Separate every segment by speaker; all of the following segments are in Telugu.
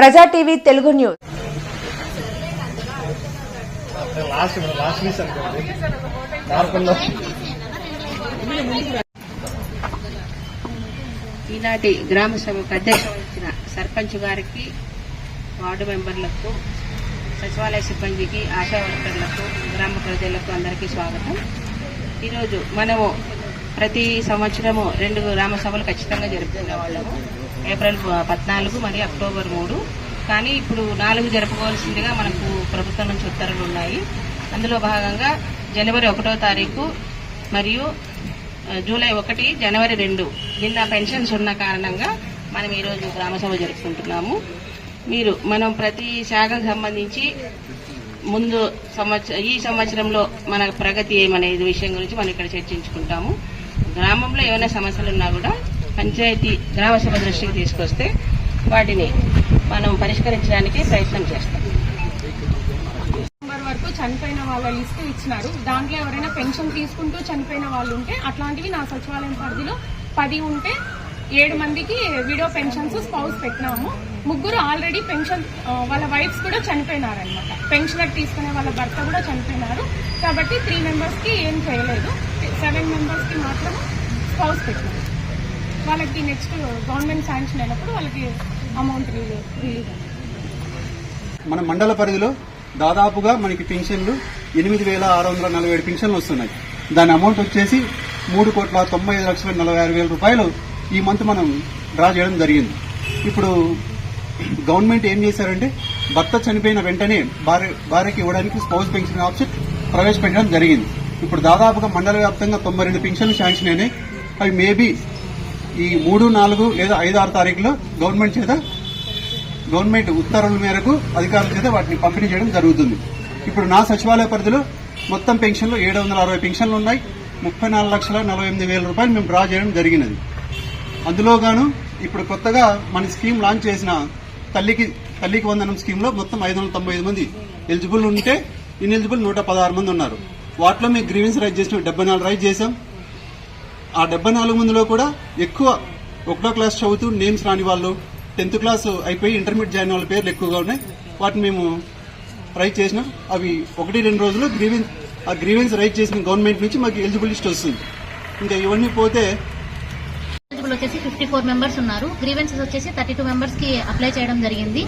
Speaker 1: ప్రజా టీవీ తెలుగు న్యూస్.
Speaker 2: ఈనాటి గ్రామ సభకు అధ్యక్షం ఇచ్చిన సర్పంచ్ గారికి వార్డు మెంబర్లకు సచివాలయ సిబ్బందికి ఆశా వర్కర్లకు గ్రామ ప్రజలకు అందరికీ స్వాగతం. ఈరోజు మనము ప్రతి సంవత్సరము రెండు గ్రామ సభలు ఖచ్చితంగా జరుపుకునే వాళ్ళము. ఏప్రిల్ పద్నాలుగు మరియు అక్టోబర్ మూడు. కానీ ఇప్పుడు నాలుగు జరుపుకోవాల్సిందిగా మనకు ప్రభుత్వం నుంచి ఉత్తర్వులు ఉన్నాయి. అందులో భాగంగా జనవరి ఒకటో తారీఖు మరియు జూలై ఒకటి జనవరి రెండు. నిన్న పెన్షన్స్ ఉన్న కారణంగా మనం ఈరోజు గ్రామసభ జరుపుకుంటున్నాము. మీరు మనం ప్రతి శాఖకు సంబంధించి ముందు సంవత్సరం ఈ సంవత్సరంలో మన ప్రగతి ఏమనే విషయం గురించి మనం ఇక్కడ చర్చించుకుంటాము. గ్రామంలో ఏమైనా సమస్యలు ఉన్నా కూడా పంచాయతీ గ్రామసభ దృష్టికి తీసుకొస్తే వాటిని మనం పరిష్కరించడానికి ప్రయత్నం చేస్తాం.
Speaker 3: డిసెంబర్ వరకు చనిపోయిన వాళ్ళ లిస్ట్ ఇచ్చినారు. దాంట్లో ఎవరైనా పెన్షన్ తీసుకుంటూ చనిపోయిన వాళ్ళు ఉంటే అట్లాంటివి నా సచివాలయం పరిధిలో పది ఉంటే ఏడు మందికి విడో పెన్షన్స్ స్పౌస్ పెట్టినాము. ముగ్గురు ఆల్రెడీ పెన్షన్ వాళ్ళ వైఫ్స్ కూడా చనిపోయినారనమాట పెన్షనర్ తీసుకునే వాళ్ళ భర్త కూడా చనిపోయినారు. కాబట్టి త్రీ మెంబర్స్కి ఏం చేయలేదు. సెవెన్ మెంబర్స్కి మాత్రం స్పౌస్ పెట్టినారు. వాళ్ళకి నెక్స్ట్ గవర్నమెంట్ శాంక్షన్ అయినప్పుడు వాళ్ళకి అమౌంట్ రిలీజ్
Speaker 4: మన మండల పరిధిలో దాదాపుగా మనకి పెన్షన్లు ఎనిమిది వేల ఆరు వందల నలభై ఏడు పెన్షన్లు వస్తున్నాయి. దాని అమౌంట్ వచ్చేసి మూడు కోట్ల తొంభై ఐదు లక్షల నలభై ఆరు వేల రూపాయలు ఈ మంత్ మనం డ్రా చేయడం జరిగింది. ఇప్పుడు గవర్నమెంట్ ఏం చేశారంటే భర్త చనిపోయిన వెంటనే భార్య భార్యకి ఇవ్వడానికి స్పౌస్ పెన్షన్ ఆప్షన్ ప్రవేశపెట్టడం జరిగింది. ఇప్పుడు దాదాపుగా మండల వ్యాప్తంగా తొంభై రెండు పెన్షన్లు శాంక్షన్ అయినాయి. అవి మేబీ ఈ మూడు నాలుగు లేదా ఐదు ఆరు తారీఖులో గవర్నమెంట్ చేత గవర్నమెంట్ ఉత్తర్వుల మేరకు అధికారుల చేత వాటిని పంపిణీ చేయడం జరుగుతుంది. ఇప్పుడు నా సచివాలయ పరిధిలో మొత్తం పెన్షన్లు ఏడు వందల అరవై పెన్షన్లు ఉన్నాయి. ముప్పై నాలుగు లక్షల నలభై ఎనిమిది వేల రూపాయలు మేము డ్రా చేయడం జరిగినది. అందులో గాను ఇప్పుడు కొత్తగా మన స్కీమ్ లాంచ్ చేసిన తల్లికి తల్లికి వందనం స్కీమ్లో మొత్తం ఐదు వందల తొంభై ఐదు మంది ఎలిజిబుల్ ఉంటే ఇన్ఎలిజిబుల్ నూట పదహారు మంది ఉన్నారు. వాటిలో మేము గ్రీవెన్స్ రైజ్ చేసినాం డెబ్బై నాలుగు రైజ్ చేసాం ఆ డెబ్బై నాలుగు మందిలో కూడా ఎక్కువ ఒకటో క్లాస్ చదువుతూ నేమ్స్ రాని వాళ్ళు టెన్త్ క్లాస్ అయిపోయి ఇంటర్మీడియట్ జాయిన్ వాళ్ళ పేర్లు ఎక్కువగా ఉన్నాయి. వాటిని మేము రైట్ చేసినాం. అవి ఒకటి రెండు రోజులు గ్రీవెన్స్ ఆ గ్రీవెన్స్ రైట్ చేసిన గవర్నమెంట్ నుంచి మాకు ఎలిజిబుల్ లిస్ట్ వస్తుంది. ఇంకా ఇవన్నీ పోతే
Speaker 5: ఎలిజిబుల్ వచ్చేసి ఫిఫ్టీ ఫోర్ మెంబర్స్ ఉన్నారు. గ్రీవెన్సెస్ వచ్చేసి థర్టీ టూ మెంబర్స్కి అప్లై చేయడం జరిగింది.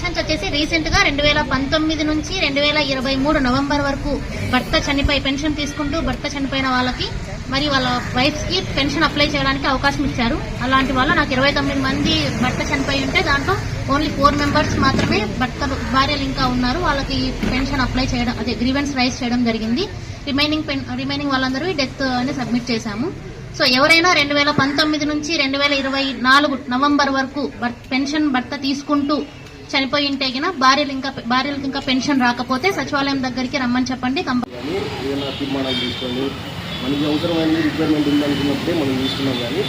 Speaker 5: పెన్షన్స్ వచ్చేసి రీసెంట్గా రెండు వేల పంతొమ్మిది నుంచి రెండు వేల ఇరవై మూడు నవంబర్ వరకు భర్త చనిపోయి పెన్షన్ తీసుకుంటూ భర్త చనిపోయిన వాళ్ళకి మరి వాళ్ళ వైఫ్స్కి పెన్షన్ అప్లై చేయడానికి అవకాశం ఇచ్చారు. అలాంటి వాళ్ళు నాకు ఇరవై తొమ్మిది మంది భర్త చనిపోయి ఉంటే దాంట్లో ఓన్లీ ఫోర్ మెంబర్స్ మాత్రమే భర్తలు భార్యలు ఇంకా ఉన్నారు. వాళ్ళకి పెన్షన్ అప్లై చేయడం అదే గ్రీవెన్స్ రైజ్ చేయడం జరిగింది. రిమైనింగ్ రిమైనింగ్ వాళ్ళందరూ డెత్ అని సబ్మిట్ చేశాము. సో ఎవరైనా రెండు వేల పంతొమ్మిది నుంచి రెండు వేల ఇరవై నాలుగు నవంబర్ వరకు పెన్షన్ భర్త తీసుకుంటూ చనిపోయి ఉంటే గిన భార్యలు ఇంకా భార్యలకు ఇంకా పెన్షన్ రాకపోతే సచివాలయం దగ్గరికి రమ్మని చెప్పండి
Speaker 6: తీర్మానాలు మనకి అవసరమైన రిక్వైర్మెంట్ ఉందనుకున్నప్పుడే మనం తీసుకున్నాం కానీ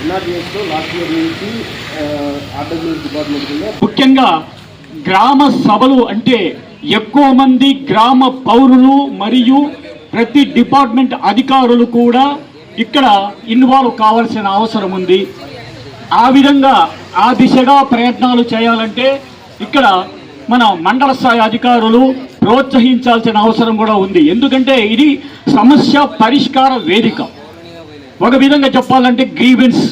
Speaker 6: ఎన్ఆర్టీఎస్లో లాస్ట్ ఇయర్ నుంచి డిపార్ట్మెంట్ కింద
Speaker 7: ముఖ్యంగా గ్రామ సభలు అంటే ఎక్కువ మంది గ్రామ పౌరులు మరియు ప్రతి డిపార్ట్మెంట్ అధికారులు కూడా ఇక్కడ ఇన్వాల్వ్ కావాల్సిన అవసరం ఉంది. ఆ విధంగా ఆ దిశగా ప్రయత్నాలు చేయాలంటే ఇక్కడ మన మండల స్థాయి అధికారులు ప్రోత్సహించాల్సిన అవసరం కూడా ఉంది. ఎందుకంటే ఇది సమస్య పరిష్కార వేదిక. ఒక విధంగా చెప్పాలంటే గ్రీవెన్స్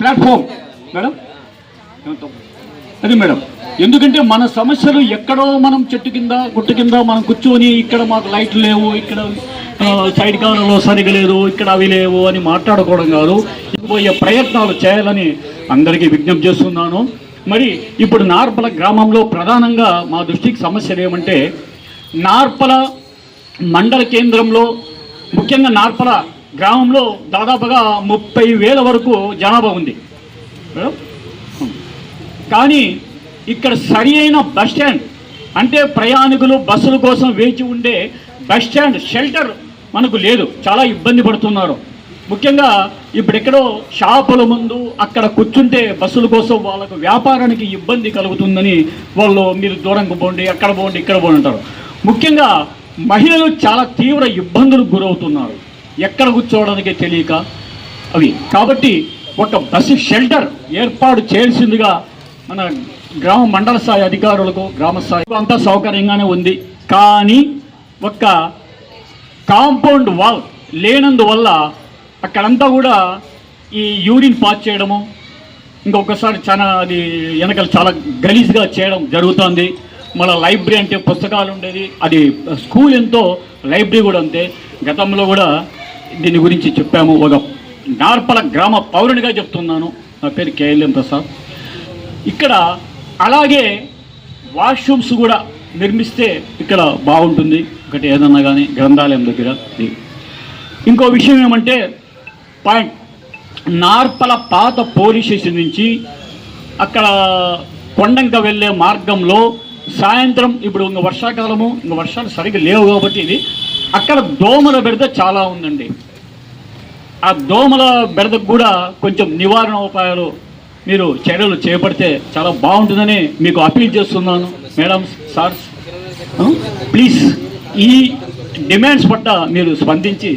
Speaker 7: ప్లాట్ఫామ్. మేడం? అది మేడం. ఎందుకంటే మన సమస్యలు ఎక్కడో మనం చెట్టు కింద గుట్టు కింద మనం కూర్చొని ఇక్కడ మాకు లైట్లు లేవు ఇక్కడ సైడ్ కాలంలో సరిగా లేదు ఇక్కడ అవి లేవు అని మాట్లాడుకోవడం కాదు. పోయే ప్రయత్నాలు చేయాలని అందరికీ విజ్ఞప్తి చేస్తున్నాను. మరి ఇప్పుడు నార్పల గ్రామంలో ప్రధానంగా మా దృష్టికి సమస్యలు ఏమంటే నార్పల మండల కేంద్రంలో ముఖ్యంగా నార్పల గ్రామంలో దాదాపుగా ముప్పై వేల వరకు జనాభా ఉంది. కానీ ఇక్కడ సరి అయిన బస్ స్టాండ్ అంటే ప్రయాణికులు బస్సుల కోసం వేచి ఉండే బస్ స్టాండ్ షెల్టర్ మనకు లేదు. చాలా ఇబ్బంది పడుతున్నారు. ముఖ్యంగా ఇప్పుడెక్కడో షాపుల ముందు అక్కడ కూర్చుంటే బస్సుల కోసం వాళ్ళకు వ్యాపారానికి ఇబ్బంది కలుగుతుందని వాళ్ళు మీరు దూరంగా పోండి అక్కడ పోండి ఇక్కడ పోండి అంటారు. ముఖ్యంగా మహిళలు చాలా తీవ్ర ఇబ్బందులకు గురవుతున్నారు. ఎక్కడ కూర్చోవడానికి తెలియక అవి. కాబట్టి ఒక బస్సు షెల్టర్ ఏర్పాటు చేయాల్సిందిగా మన గ్రామ మండల స్థాయి అధికారులకు గ్రామ స్థాయి అంతా సౌకర్యంగానే ఉంది. కానీ ఒక కాంపౌండ్ వాల్ లేనందువల్ల అక్కడంతా కూడా ఈ యూరిన్ పాస్ చేయడము ఇంకొకసారి చాలా అది వెనకాల చాలా గలీజ్గా చేయడం జరుగుతుంది. మన లైబ్రరీ అంటే పుస్తకాలు ఉండేది అది స్కూల్ ఎంతో లైబ్రరీ కూడా అంతే. గతంలో కూడా దీని గురించి చెప్పాము. ఒక నార్పల గ్రామ పౌరునిగా చెప్తున్నాను. నా పేరు కేఎల్ఎం ప్రసాద్. ఇక్కడ అలాగే వాష్రూమ్స్ కూడా నిర్మిస్తే ఇక్కడ బాగుంటుంది. ఒకటి ఏదన్నా కానీ గ్రంథాలయం దగ్గర. ఇది. ఇంకో విషయం ఏమంటే పాయింట్. నార్పల పాత పోలీస్ స్టేషన్ నుంచి అక్కడ కొండంక వెళ్ళే మార్గంలో సాయంత్రం ఇప్పుడు ఇంకా వర్షాకాలము ఇంకా వర్షాలు సరిగ్గా లేవు కాబట్టి ఇది. అక్కడ దోమల బెడద చాలా ఉందండి. ఆ దోమల బెడదకు కూడా కొంచెం నివారణ ఉపాయాలు మీరు చర్యలు చేపడితే చాలా బాగుంటుందని మీకు అపీల్ చేస్తున్నాను. మేడం సార్స్ ప్లీజ్ ఈ డిమాండ్స్ పట్ల మీరు స్పందించి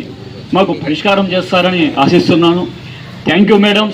Speaker 7: మాకు పరిష్కారం చేస్తారని ఆశిస్తున్నాను. Thank you madam